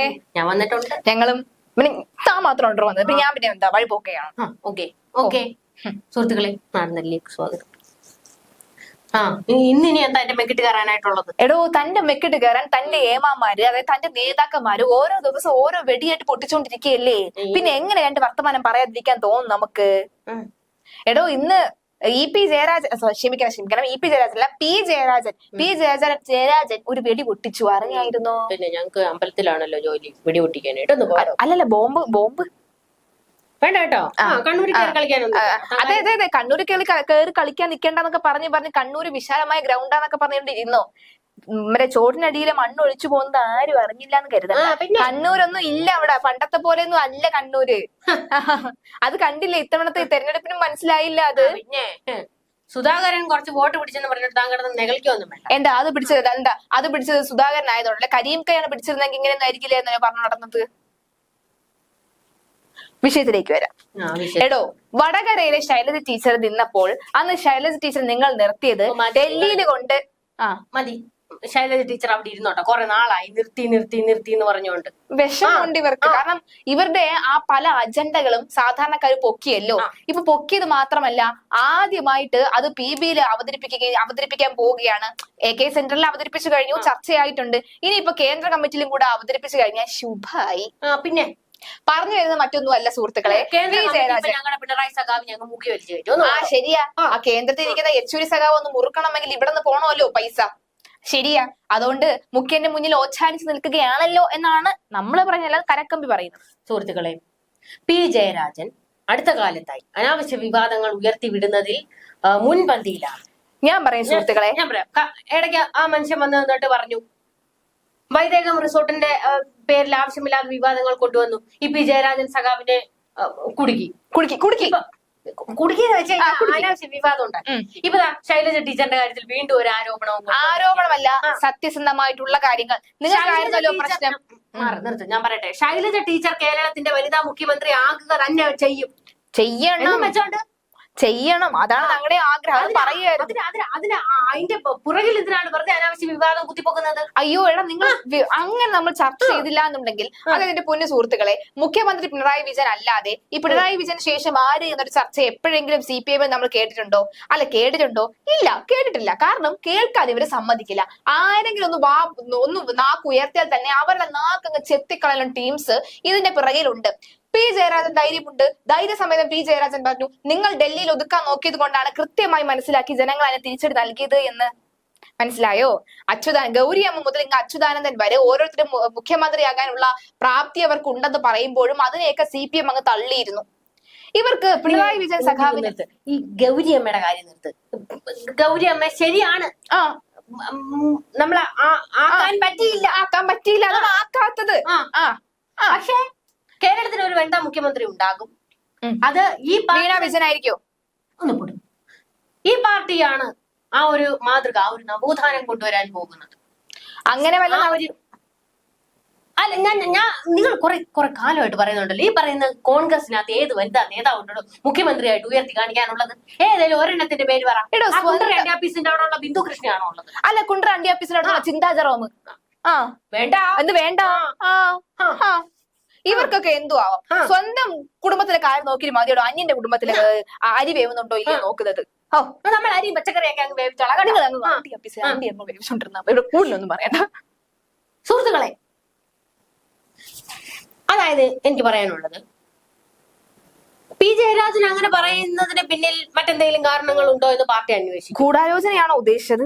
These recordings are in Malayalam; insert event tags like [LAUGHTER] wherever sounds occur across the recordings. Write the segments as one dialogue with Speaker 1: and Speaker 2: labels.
Speaker 1: സുഹൃത്തുക്കളെ
Speaker 2: ഞാൻ വന്നിട്ടുണ്ട്.
Speaker 1: ഞങ്ങളും പിന്നെ താൻ മാത്രം ഉണ്ടോ വന്നത്? പിന്നെ ഞാൻ പിന്നെ എന്താ വഴി
Speaker 2: പോക്കെയാണ് ഓക്കെ. ഓക്കെ. സുഹൃത്തുക്കളെ നടന്നല്ലേ സ്വാഗതം. ആ ഇ- ഇന്ന് ഇനി എന്താ എന്റെ മെക്കിട്ട് കയറാനായിട്ടുള്ളത്?
Speaker 1: എടോ തന്റെ മെക്കിട്ട് കയറാൻ തന്റെ ഏമാമാര് അതായത് തന്റെ നേതാക്കന്മാര് ഓരോ ദിവസം ഓരോ വെടിയായിട്ട് പൊട്ടിച്ചോണ്ടിരിക്കുകയല്ലേ? പിന്നെ എങ്ങനെ രണ്ട് വർത്തമാനം പറയാതിരിക്കാൻ തോന്നും നമുക്ക്? എടോ ഇന്ന് ഇ പി ജയരാജൻ ക്ഷമിക്കണം ക്ഷമിക്കണം. ഇ പി ജയരാജൻ അല്ല പി ജയരാജൻ പി ജയരാജൻ ജയരാജൻ ഒരു വെടി പൊട്ടിച്ചു. അറിഞ്ഞായിരുന്നോ
Speaker 2: പിന്നെ ഞങ്ങൾക്ക് അമ്പലത്തിലാണല്ലോ ജോലി വെടി പൊട്ടിക്കാനായിട്ട്.
Speaker 1: അല്ലല്ല ബോംബ് ബോംബ്.
Speaker 2: വേണ്ട കേട്ടോ.
Speaker 1: അതെ അതെ അതെ. കണ്ണൂര് കേറി കയറി കളിക്കാൻ നിൽക്കേണ്ടെന്നൊക്കെ പറഞ്ഞ് പറഞ്ഞ് കണ്ണൂര് വിശാലമായ ഗ്രൗണ്ടാന്നൊക്കെ പറഞ്ഞുകൊണ്ട് മറ്റേ ചോട്ടിനടിയിലെ മണ്ണ് ഒഴിച്ചു പോകുന്നത് ആരും അറിഞ്ഞില്ല എന്ന് കരുതണ്ട? കണ്ണൂരൊന്നും ഇല്ല അവിടെ. പണ്ടത്തെ പോലെ ഒന്നും അല്ല കണ്ണൂര്. അത് കണ്ടില്ല? ഇത്തവണത്തെ തെരഞ്ഞെടുപ്പിന് മനസ്സിലായില്ല അത്.
Speaker 2: സുധാകരൻ കുറച്ച് വോട്ട് പിടിച്ചെന്ന് പറഞ്ഞിട്ട് താങ്കളുടെ വേണ്ട.
Speaker 1: എന്താ? അത് പിടിച്ചത് എന്താ? അത് പിടിച്ചത് സുധാകരൻ ആയതുകൊണ്ടല്ലേ കരീംക്കയാണ് പിടിച്ചിരുന്നെങ്കിൽ ഇങ്ങനെ ആയിരിക്കില്ല എന്ന് പറഞ്ഞു നടന്നത്? വിഷയത്തിലേക്ക് വരാം. എടോ വടകരയിലെ ശൈലജ ടീച്ചർ നിന്നപ്പോൾ അന്ന് ശൈലജ ടീച്ചർ നിങ്ങൾ നിർത്തിയത് ഡൽഹിയിൽ കൊണ്ട് ആ.
Speaker 2: മതി. ശൈലജ ടീച്ചർ അവിടെ ഇരുന്നോട്ടെ. കുറെ നാളായി നിർത്തി നിർത്തി നിർത്തി എന്ന് പറഞ്ഞുകൊണ്ട്.
Speaker 1: വിഷമമുണ്ട് ഇവർക്ക്. കാരണം ഇവരുടെ ആ പല അജണ്ടകളും സാധാരണക്കാർ പൊക്കിയല്ലോ. ഇപ്പൊ പൊക്കിയത് മാത്രമല്ല ആദ്യമായിട്ട് അത് പി ബിയിൽ അവതരിപ്പിക്കുകയും അവതരിപ്പിക്കാൻ പോവുകയാണ്. എ കെ സെന്ററിൽ അവതരിപ്പിച്ചു കഴിഞ്ഞു ചർച്ചയായിട്ടുണ്ട്. ഇനി ഇപ്പൊ കേന്ദ്ര കമ്മിറ്റിയിലും കൂടെ അവതരിപ്പിച്ചു കഴിഞ്ഞാൽ ശുഭായി.
Speaker 2: പിന്നെ?
Speaker 1: പറഞ്ഞു വരുന്നത് മറ്റൊന്നും അല്ല സുഹൃത്തുക്കളെ
Speaker 2: പിണറായി സഖാവ് ഞങ്ങൾ വലിച്ചു
Speaker 1: ആ ശരിയാ. ആ. കേന്ദ്രത്തിൽ ഇരിക്കുന്ന യെച്ചൂരി സഖാവ് ഒന്ന് മുറുക്കണമെങ്കിൽ ഇവിടെ നിന്ന് പോണമല്ലോ പൈസ. ശരിയാ. അതുകൊണ്ട് മുഖ്യന്റെ മുന്നിൽ ഓച്ഛാനിച്ച് നിൽക്കുകയാണല്ലോ എന്നാണ് നമ്മൾ പറഞ്ഞല്ല കരക്കമ്പി പറയുന്നത്.
Speaker 2: സുഹൃത്തുക്കളെ പി. ജയരാജൻ അടുത്ത കാലത്തായി അനാവശ്യ വിവാദങ്ങൾ ഉയർത്തി വിടുന്നതിൽ മുൻപന്തിയിലാണ്.
Speaker 1: ഞാൻ പറയും സുഹൃത്തുക്കളെ.
Speaker 2: ഞാൻ പറയാം. ഇടയ്ക്ക് ആ മനുഷ്യൻ വന്ന് നിന്നിട്ട് പറഞ്ഞു വൈദേകം റിസോർട്ടിന്റെ പേരിൽ ആവശ്യമില്ലാത്ത വിവാദങ്ങൾ കൊണ്ടുവന്നു. E P. ജയരാജൻ സഖാവിനെ കുടുക്കി.
Speaker 1: കുടുക്കി കുടുക്കി.
Speaker 2: കുടുക്കിയെന്ന് വെച്ചാൽ അനാവശ്യ വിവാദം ഉണ്ടായി. ഇപ്പൊ ശൈലജ ടീച്ചറിന്റെ കാര്യത്തിൽ വീണ്ടും ഒരു ആരോപണവും
Speaker 1: ആരോപണമല്ല സത്യസന്ധമായിട്ടുള്ള കാര്യങ്ങൾ. നിങ്ങൾക്കായിരുന്നല്ലോ പ്രശ്നം?
Speaker 2: ടീച്ചർ- ഞാൻ പറയട്ടെ. ശൈലജ ടീച്ചർ കേരളത്തിന്റെ വനിതാ മുഖ്യമന്ത്രി ആകുക തന്നെ ചെയ്യും.
Speaker 1: ചെയ്യണം.
Speaker 2: വെച്ചോണ്ട്?
Speaker 1: ചെയ്യണം. അതാണ് ഞങ്ങളുടെ ആഗ്രഹം. അത് പറയുമായിരുന്നു
Speaker 2: അതിന് അതിന്റെ പുറകിൽ എന്തിനാണ് വെറുതെ അനാവശ്യ വിവാദം കുത്തിപ്പൊക്കുന്നത്?
Speaker 1: അയ്യോ എടാ നിങ്ങൾ അങ്ങനെ നമ്മൾ ചർച്ച ചെയ്തില്ല എന്നുണ്ടെങ്കിൽ അതെന്റെ പൊന്നു സുഹൃത്തുക്കളെ മുഖ്യമന്ത്രി പിണറായി വിജയൻ അല്ലാതെ ഈ പിണറായി വിജയന് ശേഷം ആര് എന്നൊരു ചർച്ച എപ്പോഴെങ്കിലും സി പി എമ്മിൽ നമ്മൾ കേട്ടിട്ടുണ്ടോ? അല്ല കേട്ടിട്ടുണ്ടോ? ഇല്ല കേട്ടിട്ടില്ല. കാരണം കേൾക്കാതെ ഇവർ സമ്മതിക്കില്ല. ആരെങ്കിലും ഒന്ന് വാ ഒന്ന് നാക്ക് ഉയർത്തിയാൽ തന്നെ അവരുടെ നാക്കങ്ങ് ചെത്തിക്കളും ടീംസ് ഇതിന്റെ പിറകിലുണ്ട്. പി ജയരാജൻ ധൈര്യമുണ്ട്. ധൈര്യസമേതം പി ജയരാജൻ പറഞ്ഞു നിങ്ങൾ ഡൽഹിയിൽ ഒതുക്കാൻ നോക്കിയത് കൊണ്ടാണ് കൃത്യമായി മനസ്സിലാക്കി ജനങ്ങൾ അതിനെ തിരിച്ചടി നൽകിയത് എന്ന്. മനസ്സിലായോ? അച്യുതാ ഗൗരിയമ്മ മുതൽ ഇങ്ങ് അച്യുതാനന്ദൻ വരെ ഓരോരുത്തരും മുഖ്യമന്ത്രിയാകാനുള്ള പ്രാപ്തി അവർക്ക് ഉണ്ടെന്ന് പറയുമ്പോഴും അതിനെയൊക്കെ സി പി എം അങ്ങ് തള്ളിയിരുന്നു. ഇവർക്ക് പിണറായി വിജയൻ സഖാവിന്
Speaker 2: ഈ ഗൗരി അമ്മയുടെ കാര്യം നിർത്ത്. ഗൗരി അമ്മ ശരിയാണ്.
Speaker 1: ആ.
Speaker 2: നമ്മളെ ആക്കാൻ പറ്റിയില്ല.
Speaker 1: ആക്കാൻ പറ്റിയില്ല. ആക്കാത്തത്.
Speaker 2: ആ. പക്ഷേ കേരളത്തിന് ഒരു വനിതാ മുഖ്യമന്ത്രി ഉണ്ടാകും. അത് ഈ
Speaker 1: വിജയനായിരിക്കോ
Speaker 2: ഒന്ന് പൊടും ഈ പാർട്ടിയാണ് ആ ഒരു മാതൃക ആ ഒരു നവോത്ഥാനം കൊണ്ടുവരാൻ പോകുന്നത്.
Speaker 1: അങ്ങനെ വല്ല
Speaker 2: ഒരു അല്ല ഞാൻ ഞാൻ നിങ്ങൾ കുറെ കുറെ കാലമായിട്ട് പറയുന്നുണ്ടല്ലോ. ഈ പറയുന്ന കോൺഗ്രസിനകത്ത് ഏത് വനിതാ നേതാവുണ്ടോ മുഖ്യമന്ത്രിയായിട്ട് ഉയർത്തി കാണിക്കാനുള്ളത്? ഏതായാലും ഒരെണ്ണത്തിന്റെ പേര് പറ.
Speaker 1: എടോ,
Speaker 2: ആ കുണ്ടറ
Speaker 1: സ്വന്തം-
Speaker 2: എന്റെ ഓഫീസിന്റെ അവിടെ ഉള്ള ബിന്ദു കൃഷ്ണയാണോ ഉള്ളത്?
Speaker 1: അല്ല കുണ്ട്ര അണ്ടി ഓഫീസിനടുത്തുള്ള ചിന്താ ജെറോം ആ.
Speaker 2: വേണ്ട.
Speaker 1: എന്ത് വേണ്ട. ആ. ഇവർക്കൊക്കെ എന്തു ആവാം സ്വന്തം കുടുംബത്തിലെ കാര്യം നോക്കി മതിയോ അന്യന്റെ കുടുംബത്തിലെ അരി വേവുന്നുണ്ടോ ഇല്ല നോക്കുന്നത്? ഓ
Speaker 2: നമ്മൾ അരിയും പച്ചക്കറിയൊക്കെ അങ്ങ് വേവിച്ചോളാം.
Speaker 1: അങ്ങ് വാട്ടി വേവിച്ചോണ്ടിരുന്ന ഇവിടെ കൂടുതലൊന്നും പറയണ്ട.
Speaker 2: സുഹൃത്തുക്കളെ അതായത് എനിക്ക് പറയാനുള്ളത് പി ജയരാജൻ അങ്ങനെ പറയുന്നതിന് പിന്നിൽ മറ്റെന്തെങ്കിലും കാരണങ്ങളുണ്ടോ എന്ന് പാർട്ടി അന്വേഷിക്കും.
Speaker 1: ഗൂഢാലോചനയാണോ ഉദ്ദേശിച്ചത്?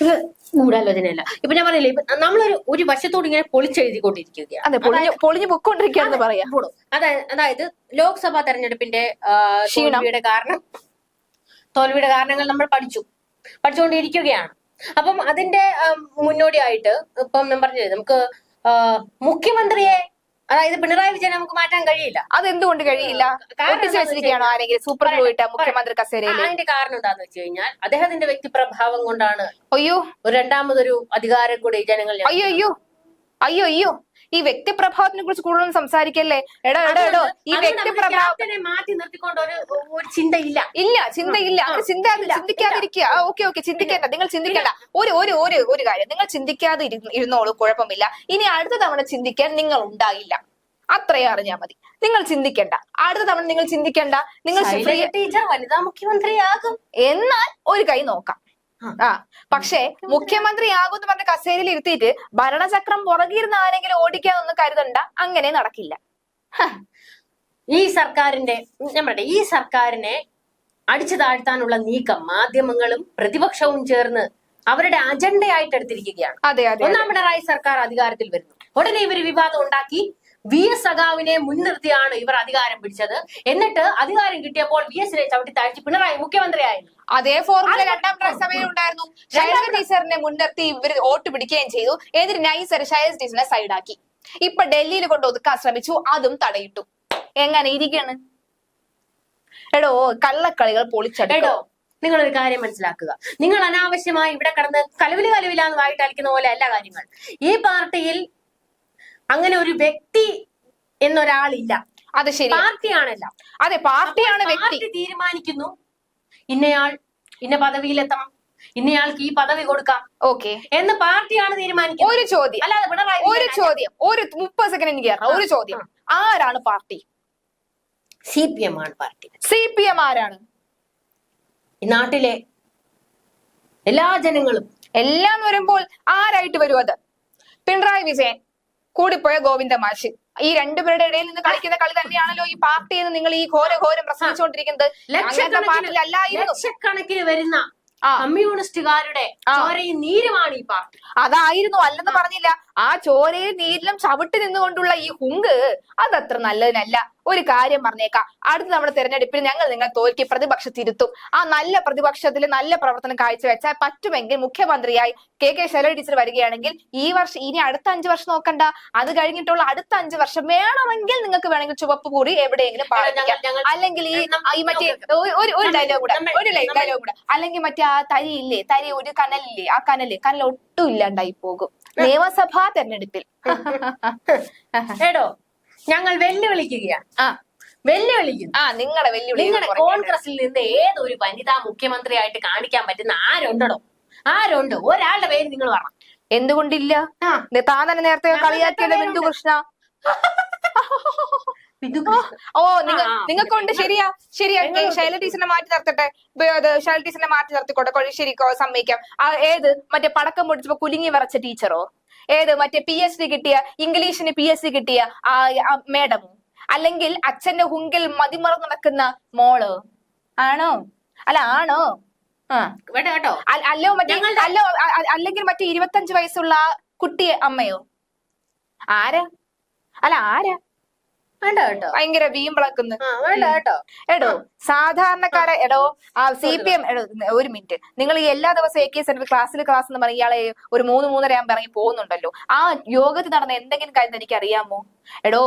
Speaker 2: ഇത് ഗൂഢാലോചനയല്ല ഇപ്പൊ ഞാൻ പറഞ്ഞില്ലേ ഇപ്പൊ നമ്മളൊരു ഒരു വശത്തോട് ഇങ്ങനെ പൊളിച്ചെഴുതിക്കൊണ്ടിരിക്കുകയാണ്
Speaker 1: അതെ പൊളിഞ്ഞു പൊളിഞ്ഞു പൊക്കോണ്ടിരിക്കുകയാണെന്ന് പറയാം.
Speaker 2: അതായത് അതായത് ലോക്സഭാ തെരഞ്ഞെടുപ്പിന്റെ. തോൽവിയുടെ കാരണം തോൽവിയുടെ കാരണങ്ങൾ നമ്മൾ പഠിച്ചു പഠിച്ചുകൊണ്ടിരിക്കുകയാണ് അപ്പം അതിന്റെ മുന്നോടിയായിട്ട് ഇപ്പം ഞാൻ പറഞ്ഞില്ലേ നമുക്ക് മുഖ്യമന്ത്രിയെ അതായത് പിണറായി വിജയൻ നമുക്ക് മാറ്റാൻ കഴിയില്ല.
Speaker 1: അതെന്തുകൊണ്ട് കഴിയില്ല? ഒട്ടിച്ചു വെച്ചിരിക്കുകയാണോ ആരെങ്കിലും? സൂപ്പർ ഗ്ലൂ ഇട്ട മുഖ്യമന്ത്രി കസേരയിൽ
Speaker 2: അതിന്റെ കാരണം എന്താന്ന് വെച്ച് കഴിഞ്ഞാൽ അദ്ദേഹത്തിന്റെ വ്യക്തിപ്രഭാവം കൊണ്ടാണ്
Speaker 1: അയ്യോ.
Speaker 2: ഒരു രണ്ടാമതൊരു അധികാരം കൂടി ജനങ്ങൾ
Speaker 1: അയ്യോ അയ്യോ. അയ്യോ അയ്യോ. ഈ വ്യക്തിപ്രഭാവത്തിനെ കുറിച്ച് കൂടുതലും സംസാരിക്കല്ലേ? എടോ എടോ എടോ ഈ
Speaker 2: വ്യക്തിപ്രഭാവത്തിനെ മാറ്റി നിർത്തിക്കൊണ്ട് ഒരു ഒരു ചിന്തയില്ല.
Speaker 1: ഇല്ല ചിന്തയില്ല. അങ്ങനെ ചിന്ത ചിന്തിക്കാതിരിക്കുക. ഓക്കെ ഓക്കെ ചിന്തിക്കേണ്ട. നിങ്ങൾ ചിന്തിക്കേണ്ട. ഒരു ഒരു ഒരു ഒരു കാര്യം. നിങ്ങൾ ചിന്തിക്കാതെ ഇരുന്നോളൂ കുഴപ്പമില്ല. ഇനി അടുത്ത തവണ ചിന്തിക്കാൻ നിങ്ങൾ ഉണ്ടാകില്ല. അത്രയും അറിഞ്ഞാൽ മതി. നിങ്ങൾ ചിന്തിക്കണ്ട. അടുത്ത തവണ നിങ്ങൾ ചിന്തിക്കണ്ട. നിങ്ങൾ
Speaker 2: ടീച്ചർ വനിതാ മുഖ്യമന്ത്രിയാകും.
Speaker 1: എന്നാൽ ഒരു കൈ നോക്കാം.
Speaker 2: ആ.
Speaker 1: പക്ഷേ മുഖ്യമന്ത്രി എന്ന് പറഞ്ഞ കസേരയിൽ ഇരുത്തിയിട്ട് ഭരണചക്രം പുറകിരുന്ന് ആരെങ്കിലും ഓടിക്കാന്നൊന്നും കരുതണ്ട. അങ്ങനെ നടക്കില്ല.
Speaker 2: ഈ സർക്കാരിന്റെ ഞാൻ പറയട്ടെ ഈ സർക്കാരിനെ അടിച്ചു താഴ്ത്താനുള്ള നീക്കം മാധ്യമങ്ങളും പ്രതിപക്ഷവും ചേർന്ന് അവരുടെ അജണ്ടയായിട്ട് എടുത്തിരിക്കുകയാണ്.
Speaker 1: അതെ അതെ
Speaker 2: ഒന്നാം പിണറായി സർക്കാർ അധികാരത്തിൽ വരുന്നു. ഉടനെ ഇവർ വിവാദം ഉണ്ടാക്കി. വി എസ് സഖാവിനെ മുൻനിർത്തിയാണ് ഇവർ അധികാരം പിടിച്ചത്. എന്നിട്ട് അധികാരം കിട്ടിയപ്പോൾ വി എസിനെ ചവിട്ടി താഴ്ച പിണറായി മുഖ്യമന്ത്രിയായി
Speaker 1: അതേ ഫോർമുല രണ്ടാം സഭയിൽ ഉണ്ടായിരുന്നു ശൈലജ ടീച്ചറിനെ മുൻനിർത്തി ഇവർ വോട്ട് പിടിക്കുകയും ചെയ്തു. എതിരെ നൈസർ ശൈലജ ടീച്ചറിനെ സൈഡാക്കി. ഇപ്പൊ ഡൽഹിയിൽ കൊണ്ട് ഒതുക്കാൻ ശ്രമിച്ചു. അതും തടയിട്ടു. എങ്ങനെ ഇരിക്കാണ്? എടോ കള്ളക്കളികൾ പൊളിച്ചെടുക്കോ
Speaker 2: നിങ്ങൾ ഒരു കാര്യം മനസ്സിലാക്കുക. നിങ്ങൾ അനാവശ്യമായി ഇവിടെ കടന്ന് കലവിൽ കലവിലാന്ന് വായിട്ട് അലിക്കുന്ന പോലെ അല്ല കാര്യങ്ങൾ. ഈ പാർട്ടിയിൽ അങ്ങനെ ഒരു വ്യക്തി എന്നൊരാളില്ല.
Speaker 1: അത് ശരി
Speaker 2: പാർട്ടിയാണല്ല.
Speaker 1: അതെ പാർട്ടിയാണ് വ്യക്തി.
Speaker 2: തീരുമാനിക്കുന്നു. ഇന്നയാൾ ഇന്ന പദവിയിലെത്തണം. ഇന്നയാൾക്ക് ഈ പദവി കൊടുക്കാം.
Speaker 1: ഓക്കെ.
Speaker 2: എന്ന് പാർട്ടിയാണ് തീരുമാനിക്കുന്നത്.
Speaker 1: ഒരു ചോദ്യം.
Speaker 2: അല്ലാതെ പിണറായി
Speaker 1: ഒരു ചോദ്യം. ഒരു മുപ്പത് സെക്കൻഡ് എനിക്ക് കയറണം ഒരു ചോദ്യം. ആരാണ് പാർട്ടി?
Speaker 2: സി പി എം ആണ് പാർട്ടി.
Speaker 1: സി പി എം ആരാണ്?
Speaker 2: ഈ നാട്ടിലെ എല്ലാ ജനങ്ങളും
Speaker 1: എല്ലാം വരുമ്പോൾ ആരായിട്ട് വരും അത്? പിണറായി വിജയൻ. കൂടിപ്പോയ ഗോവിന്ദ മാഷ്. ഈ രണ്ടുപേരുടെ ഇടയിൽ നിന്ന് കളിക്കുന്ന കളി തന്നെയാണല്ലോ ഈ പാർട്ടി എന്ന് നിങ്ങൾ ഈ ഘോര ഘോരം പ്രസംഗിച്ചുകൊണ്ടിരിക്കുന്നത്.
Speaker 2: ലക്ഷക്കണക്കിന് വരുന്ന. കമ്മ്യൂണിസ്റ്റുകാരുടെ. ചോരയും നീരുമാണ് ഈ പാർട്ടി.
Speaker 1: അതായിരുന്നു. അല്ലെന്ന് പറഞ്ഞില്ല. ആ ചോരയിൽ നീരിലും ചവിട്ടി നിന്നുകൊണ്ടുള്ള ഈ ഹുങ്ക് അതത്ര നല്ലതിനല്ല. ഒരു കാര്യം പറഞ്ഞേക്കാം. അടുത്ത നമ്മുടെ തെരഞ്ഞെടുപ്പിൽ ഞങ്ങൾ നിങ്ങൾ തോൽക്കി പ്രതിപക്ഷ തിരുത്തും. ആ നല്ല പ്രതിപക്ഷത്തിൽ നല്ല പ്രവർത്തനം കാഴ്ചവെച്ചാൽ പറ്റുമെങ്കിൽ മുഖ്യമന്ത്രിയായി കെ കെ ശൈലജ ടീച്ചർ വരികയാണെങ്കിൽ ഈ വർഷം ഇനി അടുത്ത അഞ്ചു വർഷം നോക്കണ്ട. അത് കഴിഞ്ഞിട്ടുള്ള അടുത്ത അഞ്ചു വർഷം വേണമെങ്കിൽ നിങ്ങൾക്ക് വേണമെങ്കിൽ ചുവപ്പ് കൂടി എവിടെയെങ്കിലും പാടിക്കാം അല്ലെങ്കിൽ ഈ മറ്റേ ഒരു- ഡയലോഗ് കൂടെ ഒരു ഡയലോഗ് കൂടെ. അല്ലെങ്കിൽ മറ്റേ ആ തരി ഇല്ലേ തരി ഒരു കനലില്ലേ ആ കനൽ കനൽ ഒട്ടും ഇല്ലാണ്ടായി പോകും. നിയമസഭാ തെരഞ്ഞെടുപ്പിൽ.
Speaker 2: എടോ ഞങ്ങൾ വെല്ലുവിളിക്കുകയാണ്
Speaker 1: ആ.
Speaker 2: വെല്ലുവിളിക്കുന്നു
Speaker 1: ആ നിങ്ങളെ വെല്ലുവിളി
Speaker 2: നിങ്ങളുടെ കോൺഗ്രസിൽ നിന്ന് ഏതൊരു വനിതാ മുഖ്യമന്ത്രിയായിട്ട് കാണിക്കാൻ പറ്റുന്ന ആരുണ്ടോ ആരുണ്ട്? ഒരാളുടെ പേര് നിങ്ങൾ പറഞ്ഞു
Speaker 1: എന്തുകൊണ്ടില്ല. താൻ തന്നെ നേരത്തെ കളിയാക്കിയല്ലോ ബിന്ദു കൃഷ്ണ [LAUGHS] ഓ നിങ്ങ
Speaker 2: ആ, ആ.
Speaker 1: നിങ്ങൾക്കുണ്ട് ശരിയാ ശരിയാ. ശൈല ടീച്ചറിനെ മാറ്റി നിർത്തട്ടെ. ശൈല ടീച്ചറിനെ മാറ്റി നിർത്തിക്കോട്ടെ. കൊ- ശരിക്കോ കൊ- സമ്മതിക്കാം. ആ, ഏത്? മറ്റേ പടക്കം പൊടിച്ചപ്പോ കുലുങ്ങി വരച്ച ടീച്ചറോ? ഏത്? മറ്റേ പി എച്ച് ഡി കിട്ടിയ ഇംഗ്ലീഷിന് പി എച്ച് ഡി കിട്ടിയ മേഡമോ? അല്ലെങ്കിൽ അച്ഛന്റെ ഹുങ്കിൽ മതിമറന്ന് നടക്കുന്ന മോൾ? ആണോ? അല്ല ആണോ?
Speaker 2: കേട്ടോ.
Speaker 1: അല്ലോ മറ്റേ അല്ലോ അല്ലെങ്കിൽ മറ്റേ ഇരുപത്തഞ്ച് വയസ്സുള്ള കുട്ടിയെ അമ്മയോ? ആരാ? അല്ല ആരാ?
Speaker 2: വേണ്ട കേട്ടോ.
Speaker 1: ഭയങ്കര വീമ്പിളക്കുന്നു.
Speaker 2: ആ വേണ്ട കേട്ടോ.
Speaker 1: എടോ സാധാരണക്കാരെ എടോ ആ സി പി എം എടോ ഒരു മിനിറ്റ്. നിങ്ങൾ ഈ എല്ലാ ദിവസവും എ കെ സെന്റർ ക്ലാസ്സിൽ ക്ലാസ് എന്ന് പറഞ്ഞ ഇയാളെ ഒരു മൂന്ന് മൂന്നര ആകുമ്പോൾ ഇറങ്ങി പോകുന്നുണ്ടല്ലോ. ആ യോഗത്തിൽ നടന്ന എന്തെങ്കിലും കാര്യം എനിക്ക് അറിയാമോ എടോ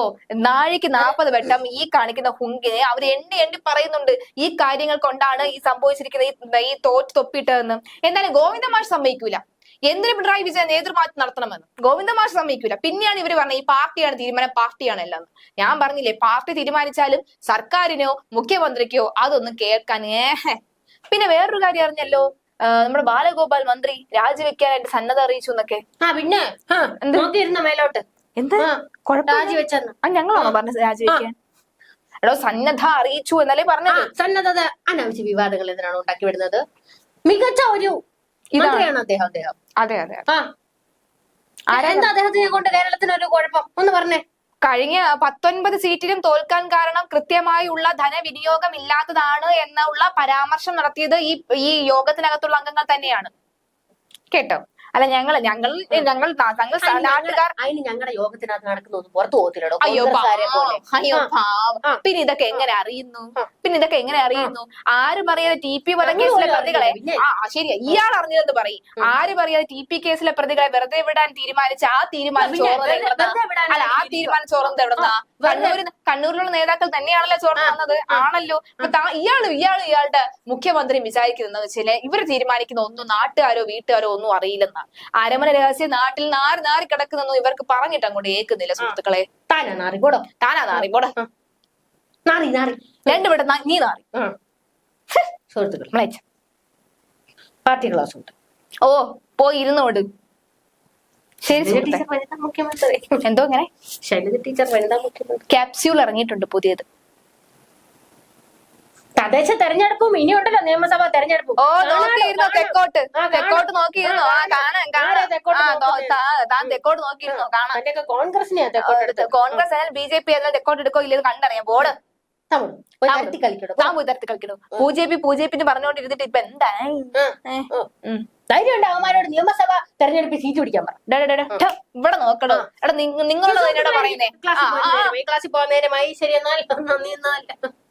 Speaker 1: നാഴിക്ക് നാൽപ്പത് വട്ടം ഈ കാണിക്കുന്ന ഹുങ്കിനെ അവർ എണ്ണി എണ്ണി പറയുന്നുണ്ട് ഈ കാര്യങ്ങൾ കൊണ്ടാണ് ഈ സംഭവിച്ചിരിക്കുന്ന ഈ തോറ്റ് തൊപ്പിട്ടതെന്ന്. എന്നാലും ഗോവിന്ദ മാഷ് സമ്മതിക്കൂല. എന്തിനു പിണറായി വിജയൻ നേതൃമാറ്റം നടത്തണമെന്ന്? ഗോവിന്ദ മാഷ് സമ്മതിക്കൂല. പിന്നെയാണ് ഇവർ പറഞ്ഞത് ഈ പാർട്ടിയാണ് തീരുമാനം പാർട്ടിയാണ് എല്ലാം ഞാൻ പറഞ്ഞില്ലേ പാർട്ടി തീരുമാനിച്ചാലും സർക്കാരിനോ മുഖ്യമന്ത്രിക്കോ അതൊന്നും കേൾക്കാൻ ഏഹ്. പിന്നെ വേറൊരു കാര്യം അറിഞ്ഞല്ലോ നമ്മുടെ ബാലഗോപാൽ മന്ത്രി രാജിവെക്കാനായിട്ട് സന്നദ്ധ അറിയിച്ചു എന്നൊക്കെ.
Speaker 2: ആ പിന്നെ നോക്കിയിരുന്ന മേലോട്ട്?
Speaker 1: എന്താ?
Speaker 2: രാജിവെച്ചെന്ന്.
Speaker 1: ആ ഞങ്ങളാണോ പറഞ്ഞത് രാജിവെക്കാൻ? എടോ സന്നദ്ധ അറിയിച്ചു എന്നല്ലേ പറഞ്ഞത്?
Speaker 2: സന്നദ്ധത അനാവശ്യ വിവാദങ്ങൾ എന്തിനാണ് ഉണ്ടാക്കി വിടുന്നത് മികച്ച ഒരു മന്ത്രിയാണ് അദ്ദേഹം അദ്ദേഹം?
Speaker 1: അതെ അതെ
Speaker 2: ആ. എന്താ അദ്ദേഹത്തിനെ കൊണ്ട് കേരളത്തിന് ഒരു കുഴപ്പം? ഒന്ന് പറഞ്ഞേ.
Speaker 1: കഴിഞ്ഞ പത്തൊൻപത് സീറ്റിലും തോൽക്കാൻ കാരണം കൃത്യമായുള്ള ധനവിനിയോഗം ഇല്ലാത്തതാണ് എന്നുള്ള പരാമർശം നടത്തിയത് ഈ ഈ യോഗത്തിനകത്തുള്ള അംഗങ്ങൾ തന്നെയാണ്. കേട്ടോ? അല്ല ഞങ്ങൾ ഞങ്ങൾ ഞങ്ങൾ
Speaker 2: ഞങ്ങൾ
Speaker 1: നാട്ടുകാർ
Speaker 2: അതിന് ഞങ്ങളുടെ യോഗത്തിനകത്ത് നടക്കുന്നൊന്നും പുറത്തു പോകത്തില്ലടോ.
Speaker 1: അയ്യോ അയ്യോ പാവം. പിന്നെ ഇതൊക്കെ എങ്ങനെ അറിയുന്നു? പിന്നെ ഇതൊക്കെ എങ്ങനെ അറിയുന്നു? ആര് പറയാതെ ടി പി
Speaker 2: ഞങ്ങൾ കേസിലെ
Speaker 1: പ്രതികളെ? ആ ശരി ഇയാൾ അറിഞ്ഞതെന്ന് പറയും? ആര് പറയാതെ ടി പി കേസിലെ പ്രതികളെ വെറുതെ വിടാൻ തീരുമാനിച്ച ആ തീരുമാനം ചോർന്നത് അല്ല ആ തീരുമാനം ചോർന്നത് എവിടെന്നാ?
Speaker 2: ആ,
Speaker 1: കണ്ണൂരിലുള്ള നേതാക്കൾ തന്നെയാണല്ലോ ചോർന്ന്
Speaker 2: വന്നത്
Speaker 1: തന്നത്? ആണല്ലോ. ഇയാളും ഇയാളും ഇയാൾ ഇയാൾ ഇയാളുടെ മുഖ്യമന്ത്രി വിചാരിക്കുന്നത് വെച്ചാൽ ഇവർ തീരുമാനിക്കുന്ന ഒന്നും നാട്ടുകാരോ വീട്ടുകാരോ ഒന്നും അറിയില്ലെന്നാണ് അരമന രഹസ്യം നാട്ടിൽ നാറി നാറി കിടക്കുന്നൊന്നും ഇവർക്ക് പറഞ്ഞിട്ട് അങ്ങോട്ട് ഏക്കുന്നില്ല സുഹൃത്തുക്കളെ?
Speaker 2: താനാ നാറി പോടോ
Speaker 1: താനാ നാറി പോടോ
Speaker 2: നാറി നാറി.
Speaker 1: രണ്ടുപേടെ നീ നാറി.
Speaker 2: സുഹൃത്തുക്കളെ. സുഹൃത്തുക്കൾ പാർട്ടി ക്ലാസ് ഉണ്ട്.
Speaker 1: ഓ പോയി ഇരുന്നോട് ശരി എന്തോ ഇങ്ങനെ?
Speaker 2: ശൈലജ ടീച്ചർ വനിതാ മുഖ്യമന്ത്രി.
Speaker 1: ക്യാപ്സ്യൂൾ ഇറങ്ങിയിട്ടുണ്ട് പുതിയത്.
Speaker 2: തദ്ദേശ തെരഞ്ഞെടുപ്പും ഇനിയുണ്ടല്ലോ നിയമസഭാ തെരഞ്ഞെടുപ്പും.
Speaker 1: ഓ നോക്കിയിരുന്നോ. തെക്കോട്ട്. തെക്കോട്ട് നോക്കിയിരുന്നോ. ആ കാണാൻ കാണാൻ
Speaker 2: തെക്കോട്ട്
Speaker 1: താൻ തെക്കോട്ട് നോക്കിയിരുന്നോ. കാണാൻ
Speaker 2: കോൺഗ്രസിനെയാ തെക്കോട്ടെടുത്ത്
Speaker 1: കോൺഗ്രസ് ആയാലും ബി ജെ പി ആയാലും തെക്കോട്ട് എടുക്കോ ഇല്ലെന്ന് കണ്ടറിയാം. ബോർഡ്.
Speaker 2: തമിഴ് പോയി.
Speaker 1: തമിഴ്.
Speaker 2: തരത്തി കളിക്കടോ
Speaker 1: താൻ പോയി. തരത്തി കളിക്കണോ? B J P B J P ഇപ്പൊ എന്താ
Speaker 2: ധൈര്യം ഉണ്ട് അവന്മാരോട് നിയമസഭ തെരഞ്ഞെടുപ്പിൽ സീറ്റ് പിടിക്കാൻ പറ.
Speaker 1: ഇവിടെ നോക്കണോ? എടാ നിങ്ങ- നിങ്ങളോട് പറയുന്നേ. ക്ലാസ്
Speaker 2: ക്ലാസ്സിൽ
Speaker 1: ആ,
Speaker 2: പോകുന്ന നേരമായി ക്ലാസ്സിൽ പോകുന്ന നേരമായി ശരി എന്നാൽ നന്ദി എന്നാൽ.